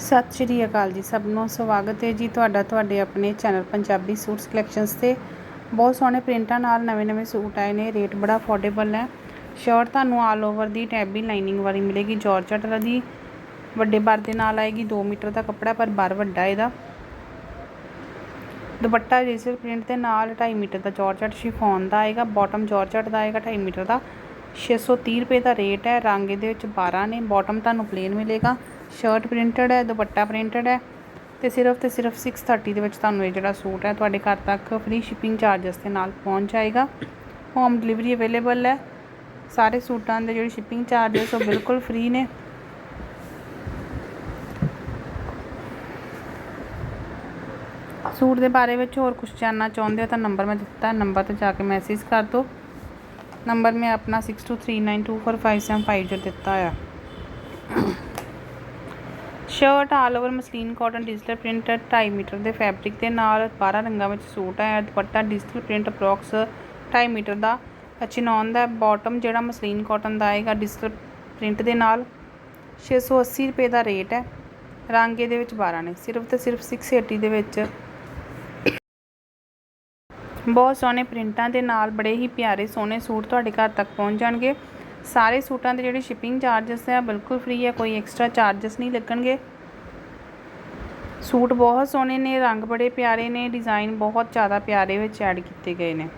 ਸਤਿ ਸ਼੍ਰੀ ਅਕਾਲ ਜੀ ਸਭ ਨੂੰ ਸਵਾਗਤ ਹੈ ਜੀ ਤੁਹਾਡਾ ਤੁਹਾਡੇ ਆਪਣੇ ਚੈਨਲ ਪੰਜਾਬੀ ਸੂਟਸ ਕਲੈਕਸ਼ਨਸ ਤੇ। ਬਹੁਤ ਸੋਹਣੇ ਪ੍ਰਿੰਟਾਂ ਨਾਲ ਨਵੇਂ-ਨਵੇਂ ਸੂਟ ਆਏ ਨੇ, ਰੇਟ ਬੜਾ ਅਫੋਰਡੇਬਲ ਹੈ। ਸ਼ਰਟ ਤੁਹਾਨੂੰ ਆਲ ਓਵਰ ਦੀ ਟੈਬੀ ਲਾਈਨਿੰਗ ਵਾਲੀ ਮਿਲੇਗੀ ਜਾਰਜਟ ਦੀ ਵੱਡੇ ਬਰ ਦੇ ਨਾਲ ਆਏਗੀ 2 ਮੀਟਰ ਦਾ ਕੱਪੜਾ, ਪਰ ਬਰ ਵੱਡਾ ਇਹਦਾ। ਦੁਪੱਟਾ ਡਿਜੀਟਲ ਪ੍ਰਿੰਟ ਦੇ ਨਾਲ 2.5 ਮੀਟਰ ਦਾ ਜਾਰਜਟ ਸ਼ਿਫੋਨ ਦਾ ਆਏਗਾ ਬਾਟਮ ਜਾਰਜਟ ਦਾ ਆਏਗਾ 2.5 ਮੀਟਰ ਦਾ। 630 ਰੁਪਏ ਦਾ ਰੇਟ ਹੈ, ਰੰਗ ਇਹਦੇ ਵਿੱਚ 12 ਨੇ ਬਾਟਮ ਤੁਹਾਨੂੰ ਪਲੇਨ ਮਿਲੇਗਾ। ਸ਼ਰਟ ਪ੍ਰਿੰਟਡ ਹੈ, ਦੁਪੱਟਾ ਪ੍ਰਿੰਟਡ ਹੈ ਤੇ ਸਿਰਫ ਤੇ ਸਿਰਫ 630 ਦੇ ਵਿੱਚ ਤੁਹਾਨੂੰ ਇਹ ਜਿਹੜਾ ਸੂਟ ਹੈ ਤੁਹਾਡੇ ਘਰ ਤੱਕ ਫ੍ਰੀ ਸ਼ਿਪਿੰਗ ਚਾਰजेस ਦੇ ਨਾਲ ਪਹੁੰਚ ਜਾਏਗਾ। ਹੋਮ ਡਿਲੀਵਰੀ ਅਵੇਲੇਬਲ ਹੈ। ਸਾਰੇ ਸੂਟਾਂ ਦੇ ਜਿਹੜੇ ਸ਼ਿਪਿੰਗ ਚਾਰजेस ਉਹ ਬਿਲਕੁਲ ਫ੍ਰੀ ਨੇ। ਸੂਟ ਦੇ ਬਾਰੇ ਵਿੱਚ ਹੋਰ ਕੁਝ ਜਾਨਣਾ ਚਾਹੁੰਦੇ ਹੋ ਤਾਂ ਨੰਬਰ ਮੈਂ ਦਿੱਤਾ ਨੰਬਰ ਤੇ ਜਾ ਕੇ ਮੈਸੇਜ ਕਰ ਦਿਓ। ਨੰਬਰ ਮੈਂ ਆਪਣਾ 6239245750 ਦਿੱਤਾ ਹੋਇਆ। Shirt all over muslin cotton digital print 2.5 metre ਦੇ ਫੈਬਰਿਕ ਦੇ ਨਾਲ 12 ਰੰਗਾਂ ਵਿੱਚ ਸੂਟ ਹੈ। Dupatta digital print approx 2.5 metre ਦਾ। ਚਿਨੌਨ ਦਾ ਬਾਟਮ ਜਿਹੜਾ ਮਸਲੀਨ ਕਾਟਨ ਦਾ ਆਏਗਾ ਡਿਜੀਟਲ ਪ੍ਰਿੰਟ ਦੇ ਨਾਲ 680 ਰੁਪਏ ਦਾ ਰੇਟ ਹੈ। ਰੰਗ ਇਹਦੇ ਵਿੱਚ 12 ਨੇ। ਸਿਰਫ ਤੇ ਸਿਰਫ 680 ਦੇ ਵਿੱਚ ਬਹੁਤ ਸੋਹਣੇ ਪ੍ਰਿੰਟਾਂ ਦੇ ਨਾਲ ਬੜੇ ਹੀ ਪਿਆਰੇ ਸੋਹਣੇ ਸੂਟ ਤੁਹਾਡੇ ਘਰ ਤੱਕ ਪਹੁੰਚ ਜਾਣਗੇ। ਸਾਰੇ ਸੂਟਾਂ ਦੇ ਜਿਹੜੇ ਸ਼ਿਪਿੰਗ ਚਾਰजेस ਹੈ ਬਿਲਕੁਲ ਫ੍ਰੀ ਹੈ ਕੋਈ ਐਕਸਟਰਾ ਚਾਰजेस ਨਹੀਂ ਲੱਗਣਗੇ। ਸੂਟ ਬਹੁਤ ਸੋਹਣੇ ਨੇ, ਰੰਗ ਬੜੇ ਪਿਆਰੇ ਨੇ ਡਿਜ਼ਾਈਨ ਬਹੁਤ ਜ਼ਿਆਦਾ ਪਿਆਰੇ ਵਿੱਚ ਐਡ ਕੀਤੇ ਗਏ ਨੇ।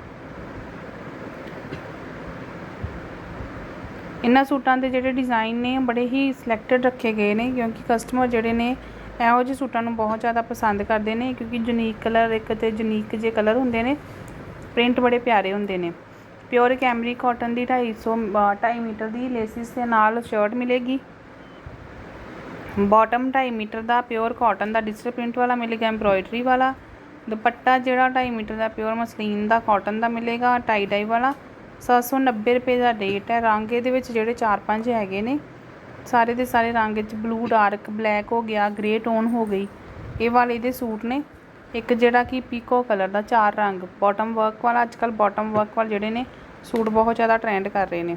ਇਹਨਾਂ ਸੂਟਾਂ ਦੇ ਜਿਹੜੇ ਡਿਜ਼ਾਈਨ ਨੇ ਬੜੇ ਹੀ ਸਿਲੈਕਟਡ ਰੱਖੇ ਗਏ ਨੇ, ਕਿਉਂਕਿ ਕਸਟਮਰ ਜਿਹੜੇ ਨੇ, ਇਹੋ ਜਿਹੇ ਸੂਟਾਂ ਨੂੰ ਬਹੁਤ ਜ਼ਿਆਦਾ ਪਸੰਦ ਕਰਦੇ ਨੇ, ਕਿਉਂਕਿ ਯੂਨੀਕ ਕਲਰ ਇੱਕ ਤੇ ਯੂਨੀਕ ਜੇ ਕਲਰ ਹੁੰਦੇ ਨੇ ਪ੍ਰਿੰਟ ਬੜੇ ਪਿਆਰੇ ਹੁੰਦੇ ਨੇ। ਪਿਓਰ ਕੈਮਰੀ ਕਾਟਨ ਦੀ 250 2.5 ਮੀਟਰ ਦੀ ਲੇਸਿਸ ਦੇ ਨਾਲ ਸ਼ਰਟ ਮਿਲੇਗੀ। ਬਾਟਮ 2.5 ਮੀਟਰ ਦਾ ਪਿਓਰ ਕਾਟਨ ਦਾ ਡਿਜੀਟਲ ਪ੍ਰਿੰਟ ਵਾਲਾ ਮਿਲੇਗਾ, ਐਮਬ੍ਰੋਇਡਰੀ ਵਾਲਾ। ਦੁਪੱਟਾ ਜਿਹੜਾ 2.5 ਮੀਟਰ ਦਾ ਪਿਓਰ ਮਸਲੀਨ ਦਾ ਕਾਟਨ ਦਾ ਮਿਲੇਗਾ, ਟਾਈ ਡਾਈ ਵਾਲਾ। 790 ਰੁਪਏ ਦਾ ਰੇਟ ਹੈ। ਰੰਗ ਇਹਦੇ ਵਿੱਚ ਜਿਹੜੇ 4-5 ਹੈਗੇ ਨੇ, ਸਾਰੇ ਦੇ ਸਾਰੇ ਰੰਗ ਵਿੱਚ ਬਲੂ, ਡਾਰਕ, ਬਲੈਕ ਹੋ ਗਿਆ ਗ੍ਰੇ ਟੋਨ ਹੋ ਗਈ। ਇਹ ਵਾਲੇ ਦੇ ਸੂਟ ਨੇ। ਇੱਕ ਜਿਹੜਾ ਕਿ ਪੀਕੋ ਕਲਰ ਦਾ ਚਾਰ ਰੰਗ ਬਾਟਮ ਵਰਕ ਵਾਲਾ ਕੱਲ੍ਹ ਬਾਟਮ ਵਰਕ ਵਾਲੇ ਜਿਹੜੇ ਨੇ, ਸੂਟ ਬਹੁਤ ਜ਼ਿਆਦਾ ਟ੍ਰੈਂਡ ਕਰ ਰਹੇ ਨੇ।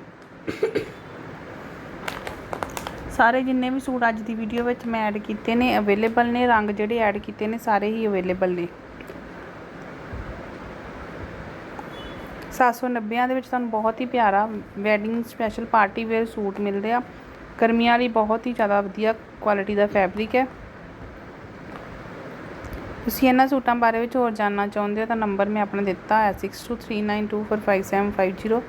ਸਾਰੇ ਜਿੰਨੇ ਵੀ ਸੂਟ ਅੱਜ ਦੀ ਵੀਡੀਓ ਵਿੱਚ ਮੈਂ ਐਡ ਕੀਤੇ ਨੇ ਅਵੇਲੇਬਲ ਨੇ, ਰੰਗ ਜਿਹੜੇ ਐਡ ਕੀਤੇ ਨੇ, ਸਾਰੇ ਹੀ ਅਵੇਲੇਬਲ ਨੇ। 790 ਦੇ ਵਿੱਚ ਤੁਹਾਨੂੰ ਬਹੁਤ ਹੀ ਪਿਆਰਾ wedding special party wear suit ਮਿਲਦੇ ਆ। ਗਰਮੀਆਂ ਲਈ ਬਹੁਤ ਹੀ ਜ਼ਿਆਦਾ ਵਧੀਆ ਕੁਆਲਿਟੀ ਦਾ ਫੈਬਰਿਕ ਹੈ। ਤੁਸੀਂ ਇਹਨਾਂ ਸੂਟਾਂ ਬਾਰੇ ਵਿੱਚ ਹੋਰ ਜਾਣਨਾ ਚਾਹੁੰਦੇ ਹੋ ਤਾਂ ਨੰਬਰ ਮੈਂ ਆਪਣਾ ਦਿੱਤਾ ਹੈ 6239245750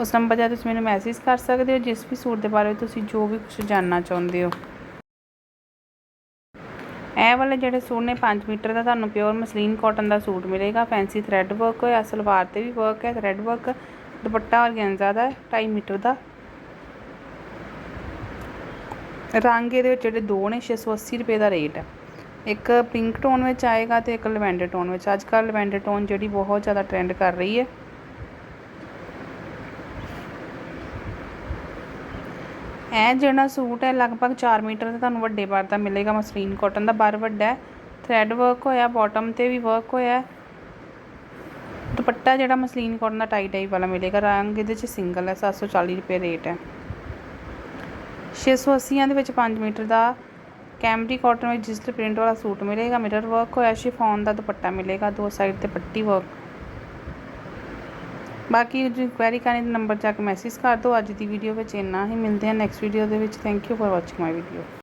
ਉਸ ਨੰਬਰ 'ਤੇ ਤੁਸੀਂ ਮੈਨੂੰ ਮੈਸੇਜ ਕਰ ਸਕਦੇ ਹੋ, ਜਿਸ ਵੀ ਸੂਟ ਦੇ ਬਾਰੇ ਤੁਸੀਂ ਜੋ ਵੀ ਕੁਝ ਜਾਣਨਾ ਚਾਹੁੰਦੇ ਹੋ। ਇਹ ਵਾਲੇ ਜਿਹੜੇ ਸੂਟ ਨੇ 5 ਮੀਟਰ ਦਾ, ਤੁਹਾਨੂੰ ਪਿਓਰ ਮਸਲੀਨ ਕਾਟਨ ਦਾ ਸੂਟ ਮਿਲੇਗਾ। ਫੈਂਸੀ ਥ੍ਰੈਡ ਵਰਕ ਹੋਇਆ, ਸਲਵਾਰ ਤੇ ਵੀ ਵਰਕ ਹੈ ਥ੍ਰੈਡ ਵਰਕ ਦੁਪੱਟਾ ਔਰਗੈਂਜ਼ਾ ਦਾ 2.5 ਮੀਟਰ ਦਾ। ਰੰਗ ਇਹਦੇ ਵਿੱਚ ਜਿਹੜੇ ਦੋ ਨੇ 680 ਰੁਪਏ ਦਾ ਰੇਟ ਹੈ। ਇੱਕ ਪਿੰਕ ਟੋਨ ਵਿੱਚ ਆਏਗਾ ਤੇ ਇੱਕ ਲਵੈਂਡਰ ਟੋਨ ਵਿੱਚ। ਅੱਜ ਕੱਲ੍ਹ ਲਵੈਂਡਰ ਟੋਨ ਜਿਹੜੀ ਬਹੁਤ ਜ਼ਿਆਦਾ ਟ੍ਰੈਂਡ ਕਰ ਰਹੀ ਹੈ। ਇਹ ਜਿਹੜਾ ਸੂਟ ਹੈ, ਲਗਭਗ 4 ਮੀਟਰ ਦਾ ਤੁਹਾਨੂੰ ਵੱਡੇ ਬਾਰ ਦਾ ਮਿਲੇਗਾ। ਮਸਲੀਨ ਕਾਟਨ ਦਾ ਬਾਰ ਵੱਡਾ ਹੈ। ਥ੍ਰੈਡ ਵਰਕ ਹੋਇਆ ਬਾਟਮ ਤੇ ਵੀ ਵਰਕ ਹੋਇਆ ਦੁਪੱਟਾ ਜਿਹੜਾ ਮਸਲੀਨ ਕਾਟਨ ਦਾ ਟਾਈ ਟਾਈ ਵਾਲਾ ਮਿਲੇਗਾ। ਰੰਗ ਇਹਦੇ 'ਚ ਸਿੰਗਲ ਹੈ 740 ਰੁਪਏ ਰੇਟ ਹੈ। 680 ਦੇ ਵਿੱਚ 5 ਮੀਟਰ ਦਾ ਕੈਮਰੀ ਕਾਟਨ ਵਿੱਚ ਡਿਜੀਟਲ ਪ੍ਰਿੰਟ ਵਾਲਾ ਸੂਟ ਮਿਲੇਗਾ, ਮਿਰਰ ਵਰਕ ਹੋਇਆ, ਸ਼ਿਫੋਨ ਦਾ ਦੁਪੱਟਾ ਮਿਲੇਗਾ, ਦੋ ਸਾਈਡ ਤੇ ਪੱਟੀ ਵਰਕ ਬਾਕੀ ਜੀ ਕੁਐਰੀ ਕਰਨੀ ਦੇ ਨੰਬਰ ਜਾ ਕੇ ਮੈਸੇਜ ਕਰ ਦਿਓ। ਅੱਜ ਦੀ ਵੀਡੀਓ ਵਿੱਚ ਇੰਨਾ ਹੀ। ਮਿਲਦੇ ਹਾਂ ਨੈਕਸਟ ਵੀਡੀਓ ਦੇ ਵਿੱਚ। Thank you for watching my video